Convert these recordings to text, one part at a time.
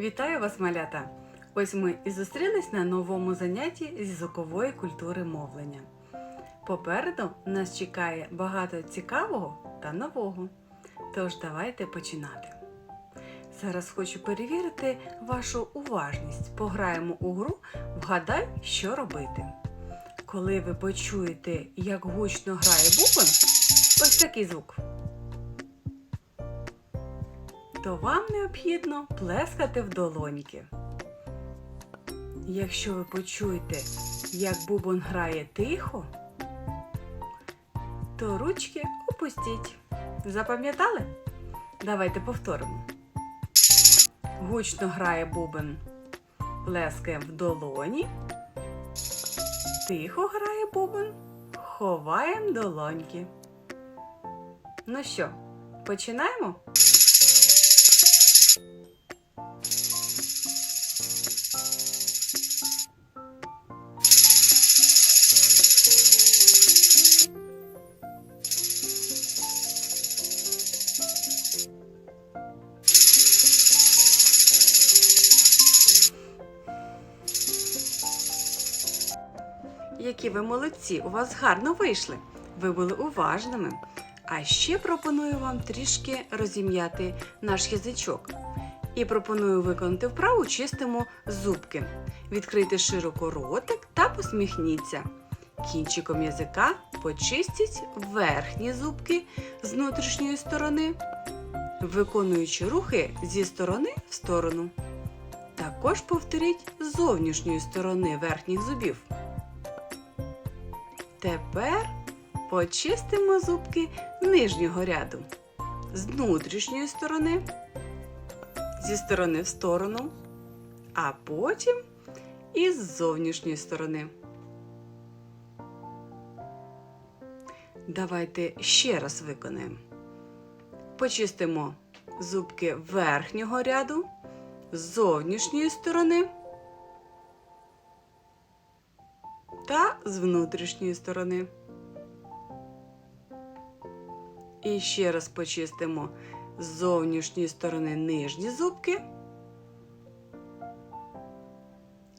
Вітаю вас, малята! Ось ми і зустрілись на новому занятті зі звукової культури мовлення. Попереду нас чекає багато цікавого та нового. Тож давайте починати. Зараз хочу перевірити вашу уважність. Пограємо у гру Вгадай, що робити. Коли ви почуєте, як гучно грає бубон, ось такий звук. То вам необхідно плескати в долоньки. Якщо ви почуєте, як бубон грає тихо, то ручки опустіть. Запам'ятали? Давайте повторимо. Гучно грає бубен, плескаємо в долоні. Тихо грає бубен, ховаємо долоньки. Ну що, починаємо? Які ви молодці! У вас гарно вийшли. Ви були уважними. А ще пропоную вам трішки розім'яти наш язичок. І пропоную виконати вправу чистимо зубки. Відкрийте широко ротик та посміхніться. Кінчиком язика почистіть верхні зубки з внутрішньої сторони, виконуючи рухи зі сторони в сторону. Також повторіть з зовнішньої сторони верхніх зубів. Тепер почистимо зубки нижнього ряду з внутрішньої сторони, зі сторони в сторону, а потім і з зовнішньої сторони. Давайте ще раз виконаємо. Почистимо зубки верхнього ряду з зовнішньої сторони. З внутрішньої сторони. І ще раз почистимо з зовнішньої сторони нижні зубки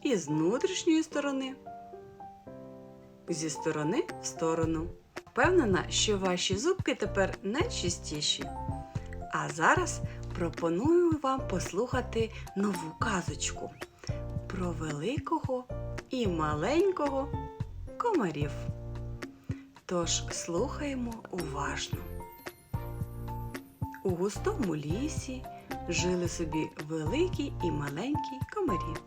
і з внутрішньої сторони, зі сторони в сторону. Впевнена, що ваші зубки тепер найчистіші. А зараз пропоную вам послухати нову казочку про великого і маленького комарів. Тож слухаємо уважно. У густому лісі жили собі великі і маленькі комарі.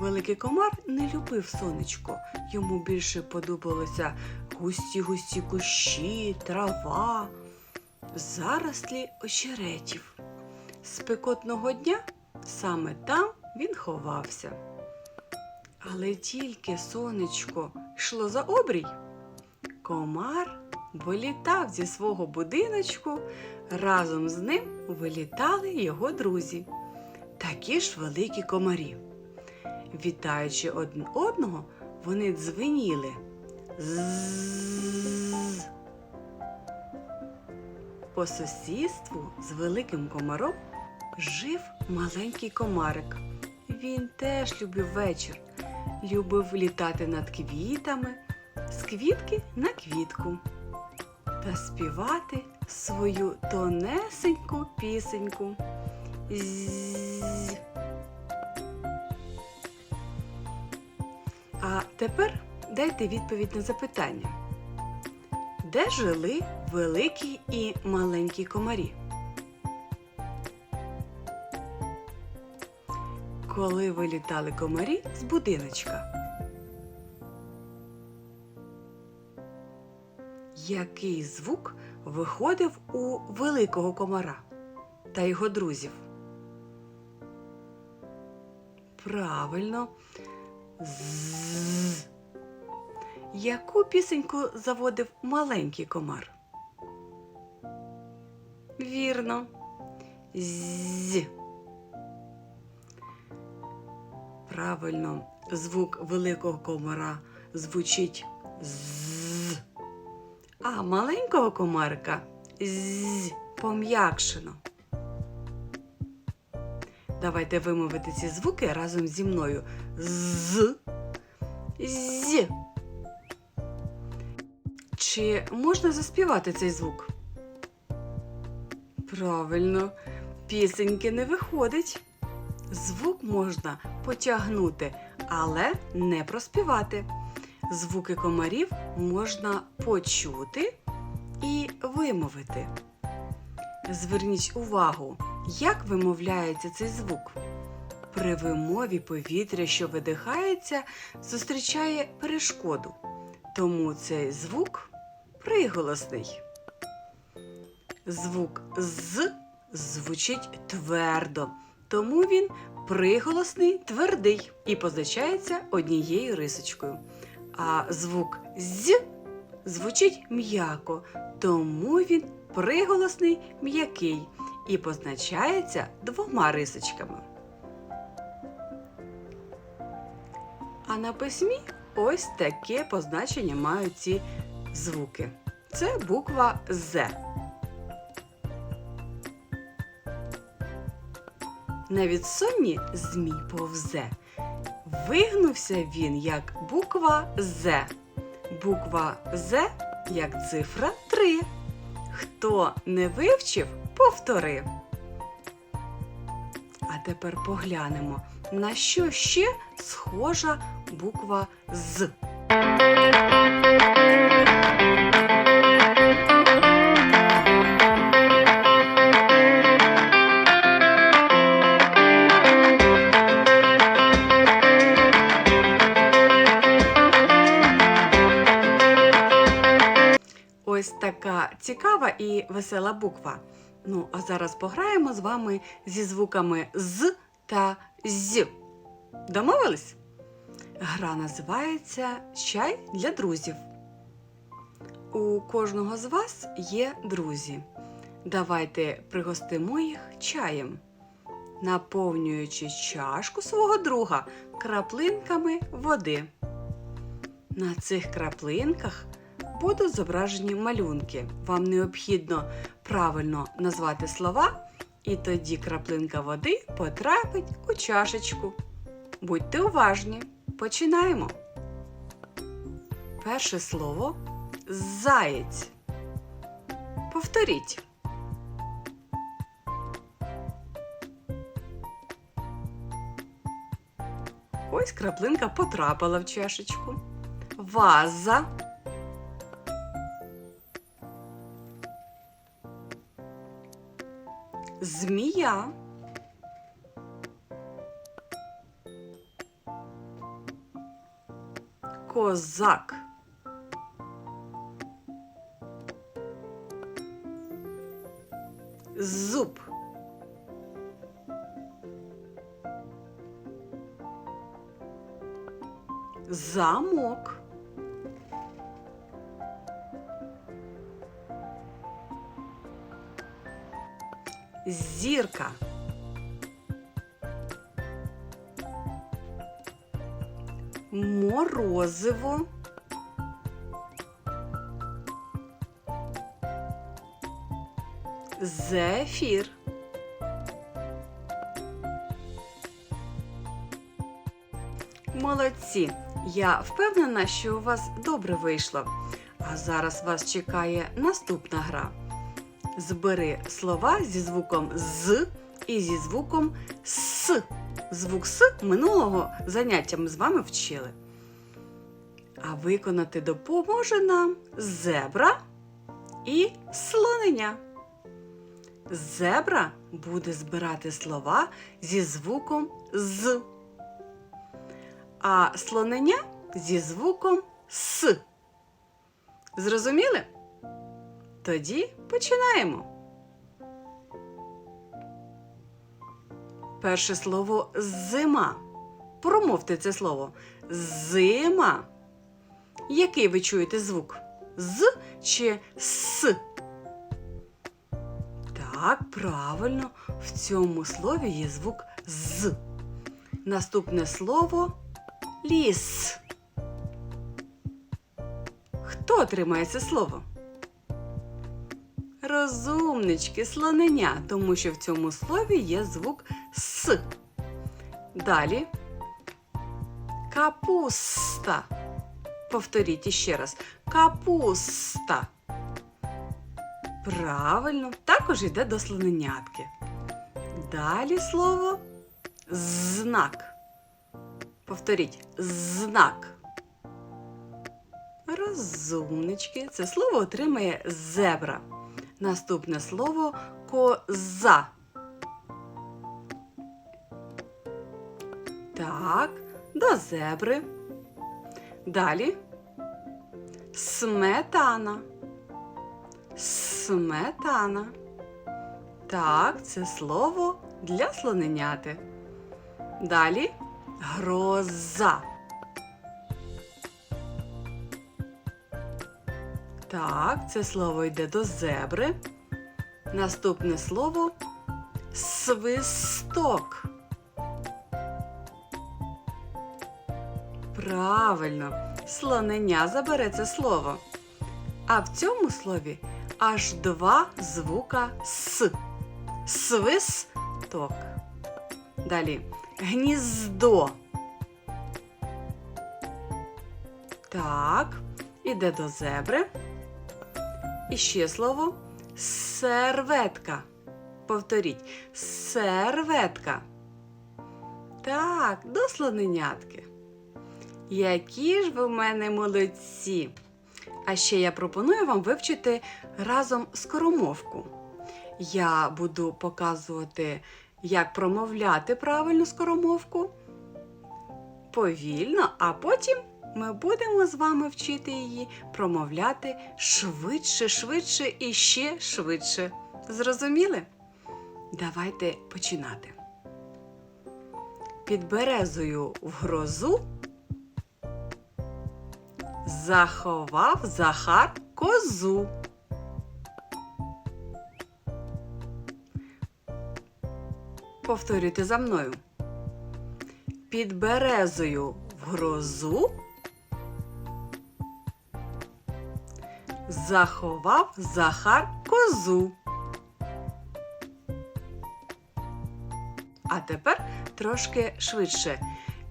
Великий комар не любив сонечко, йому більше подобалося густі густі кущі, трава, зарослі очеретів. Спекотного дня саме там він ховався. Але тільки сонечко йшло за обрій, комар вилітав зі свого будиночку, разом з ним вилітали його друзі, такі ж великі комарі. Вітаючи один одного, вони дзвеніли. По сусідству з великим комаром жив маленький комарик. Він теж любив вечір, любив літати над квітами, з квітки на квітку та співати свою тонесеньку пісеньку. А тепер дайте відповідь на запитання. Де жили великі і маленькі комарі? Коли вилітали комарі з будиночка. Який звук виходив у великого комара та його друзів? Правильно. З. Яку пісеньку заводив маленький комар? Вірно. З. Правильно, звук великого комара звучить з, а маленького комарика з пом'якшено. Давайте вимовити ці звуки разом зі мною. З. З. Чи можна заспівати цей звук? Правильно, пісеньки не виходить. Звук можна потягнути, але не проспівати. Звуки комарів можна почути і вимовити. Зверніть увагу, як вимовляється цей звук. При вимові повітря, що видихається, зустрічає перешкоду. Тому цей звук приголосний. Звук з звучить твердо, тому він приголосний твердий і позначається однією рисочкою. А звук з звучить м'яко, тому він приголосний м'який і позначається двома рисочками. А на письмі ось таке позначення мають ці звуки. Це буква З. На відсонні змій повзе. Вигнувся він як буква З. Буква З як цифра 3. Хто не вивчив, повтори. А тепер поглянемо, на що ще схожа буква З. цікава і весела буква. Ну, а зараз пограємо з вами зі звуками з та з. Домовились? Гра називається Чай для друзів. У кожного з вас є друзі. Давайте пригостимо їх чаєм, наповнюючи чашку свого друга краплинками води. На цих краплинках будуть зображені малюнки. Вам необхідно правильно назвати слова, і тоді краплинка води потрапить у чашечку. Будьте уважні. Починаємо. Перше слово заєць. Повторіть. Ось краплинка потрапила в чашечку. Ваза. Змія. Козак. Зуб. Замок. Зірка. Морозиво. Зефір. Молодці! Я впевнена, що у вас добре вийшло. А зараз вас чекає наступна гра. Збери слова зі звуком з і зі звуком с. Звук с минулого заняття ми з вами вчили. А виконати допоможе нам зебра і слонення. Зебра буде збирати слова зі звуком з, а слонення зі звуком с. Зрозуміли? Тоді починаємо. Перше слово зима. Промовте це слово. Зима. Який ви чуєте звук? З чи с? Так, правильно, в цьому слові є звук з. Наступне слово ліс. Хто отримає це слово? Розумнички, слоненя, тому що в цьому слові є звук С. Далі капуста. Повторіть іще раз. Капуста. Правильно, також йде до слоненятки. Далі слово знак. Повторіть знак. Розумнички. Це слово отримає зебра. Наступне слово коза. Так, до зебри. Далі сметана. Сметана. Так, це слово для слоненяти. Далі гроза. Так, це слово йде до зебри. Наступне слово свисток. Правильно, слоненя забере це слово. А в цьому слові аж два звука С. Свисток. Далі гніздо. Так, іде до зебри. І ще слово серветка. Повторіть серветка. Так, до слоненятки. Які ж ви в мене молодці! А ще я пропоную вам вивчити разом скоромовку. Я буду показувати, як промовляти правильну скоромовку повільно, а потім ми будемо з вами вчити її промовляти швидше, швидше і ще швидше. Зрозуміли? Давайте починати. Під березою в грозу заховав Захар козу. Повторюйте за мною. Під березою в грозу заховав Захар козу. А тепер трошки швидше.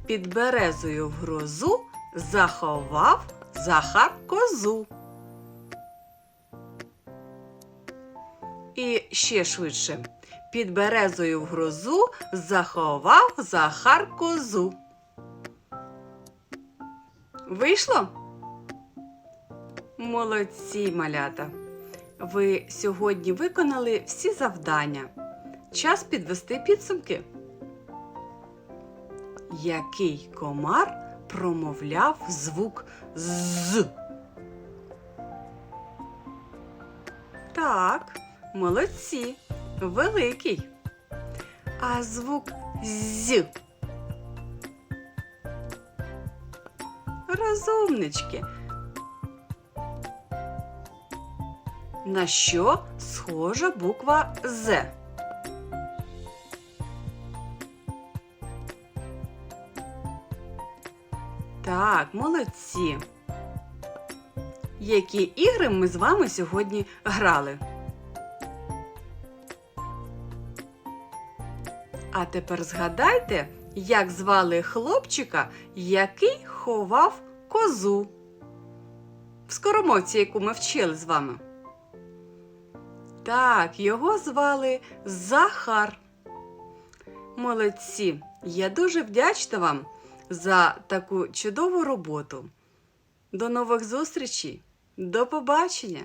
Під березою в грозу заховав Захар козу. І ще швидше. Під березою в грозу заховав Захар козу. Вийшло? Молодці, малята! Ви сьогодні виконали всі завдання. Час підвести підсумки. Який комар промовляв звук з? Так, молодці, великий. А звук з. Розумнички. На що схожа буква З? Так, молодці. Які ігри ми з вами сьогодні грали? А тепер згадайте, як звали хлопчика, який ховав козу. В скоромовці, яку ми вчили з вами. Так, його звали Захар. Молодці! Я дуже вдячна вам за таку чудову роботу. До нових зустрічей! До побачення!